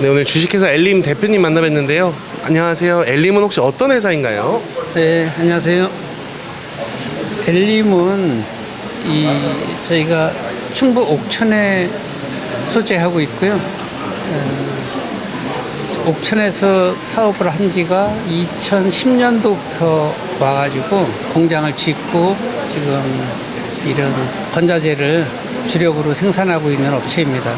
네, 오늘 주식회사 엘림 대표님 만나뵀는데요. 안녕하세요. 엘림은 혹시 어떤 회사인가요? 네, 안녕하세요. 엘림은 이 저희가 충북 옥천에 소재하고 있고요. 어, 옥천에서 사업을 한 지가 2010년도부터 와가지고 공장을 짓고 지금 이런 건자재를 주력으로 생산하고 있는 업체입니다.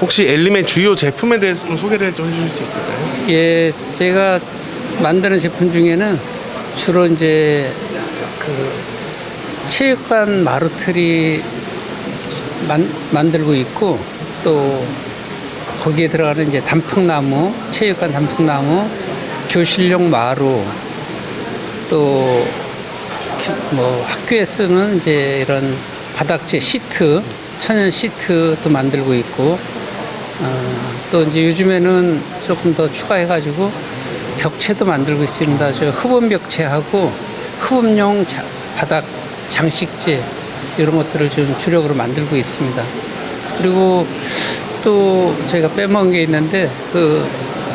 혹시 엘림의 주요 제품에 대해서 좀 소개를 좀 해주실 수 있을까요? 예, 제가 만드는 제품 중에는 주로 이제 그 체육관 마루틀이 만, 만들고 있고 또 거기에 들어가는 이제 단풍나무, 체육관 단풍나무, 교실용 마루 또 뭐 학교에 쓰는 이제 이런 바닥재 시트, 천연 시트도 만들고 있고 어, 또 이제 요즘에는 조금 더 추가해가지고 벽체도 만들고 있습니다. 저 흡음 벽체하고 흡음용 자- 바닥 장식재 이런 것들을 지금 주력으로 만들고 있습니다. 그리고 또 저희가 빼먹은 게 있는데 그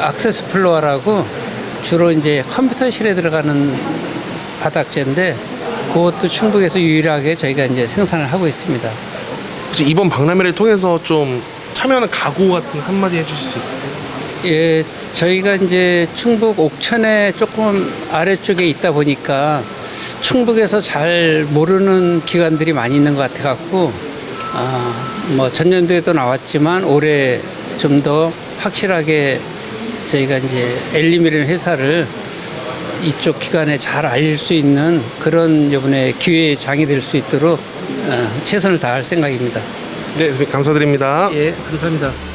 악세스 플로어라고 주로 이제 컴퓨터실에 들어가는 바닥재인데 그것도 충북에서 유일하게 저희가 이제 생산을 하고 있습니다. 혹시 이번 박람회를 통해서 좀 참여하는 각오 같은 거 한마디 해주실 수 있을까요? 예, 저희가 이제 충북 옥천에 조금 아래쪽에 있다 보니까 충북에서 잘 모르는 기관들이 많이 있는 것 같아 갖고 아, 뭐 전년도에도 나왔지만 올해 좀 더 확실하게 저희가 이제 엘리미라는 회사를 이쪽 기관에 잘 알릴 수 있는 그런 이번에 기회의 장이 될 수 있도록 어, 최선을 다할 생각입니다. 네, 감사드립니다. 예, 감사합니다.